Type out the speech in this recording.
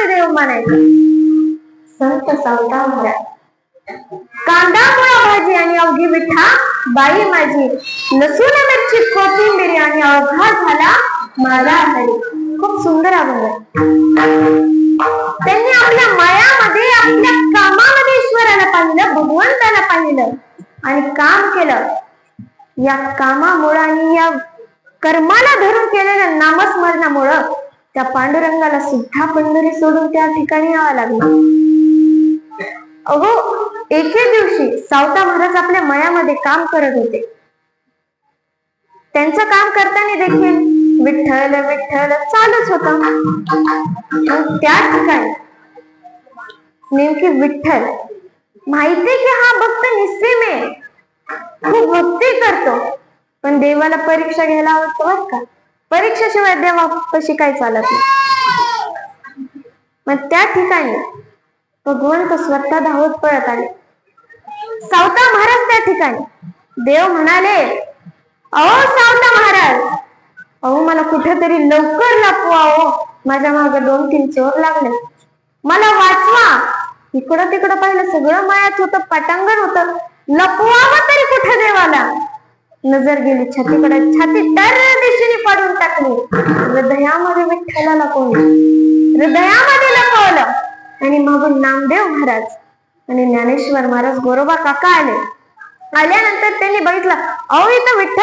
म्हणायचं संत सावता महाराज कांदा मुळा भाजी आणि अवघी विठा बाई माझी. लसूण मिरची कोथिंबीर आणि अवघा झाला माझा हरी. खूप सुंदर अभंग. त्यांनी आपल्या मयामध्ये आपल्या कामामध्ये ईश्वराला पाहिलं भगवंताला पाहिलं आणि काम केलं. या कामामुळं आणि या कर्माला धरून केलेल्या नामस्मरणामुळं त्या पांडुरंगाला सुद्धा पंढरी सोडून त्या ठिकाणी यावं लागलं. अहो एके दिवशी सावता महाराज आपल्या मयामध्ये काम करत होते. त्यांचं काम करताना देखील विठ्ठल विठ्ठल चालूच होत. मग त्या ठिकाणी नेमकी विठ्ठल माहिती की हा भक्त निस्सीम आहे खूप भक्ती करतो. पण देवाला परीक्षा घ्यायला आवडतो बर का? परीक्षेशिवाय देवा कशी काय चालत नाही मग त्या ठिकाणी भगवंत स्वतः धावत पळत आले. सावता महाराज त्या ठिकाणी. देव म्हणाले अहो सावता महाराज अहो मला कुठेतरी लवकर लपवा माझ्या मागे दोन तीन चोर लागले. मला वाचवा. इकडं तिकडं पाहिलं सगळं मायात होतं पटांगण होतं. लपवावं तरी कुठे देवाला? नजर गेली छातीकडे. छाती तर दिशेने पडून टाकली हृदयामध्ये विठ्ठलाला हृदयामध्ये लपवलं. आणि मागून नामदेव महाराज आणि ज्ञानेश्वर महाराज गोरोबा काका आले. आल्यानंतर त्यांनी बघितलं अहो इथं विठ्ठल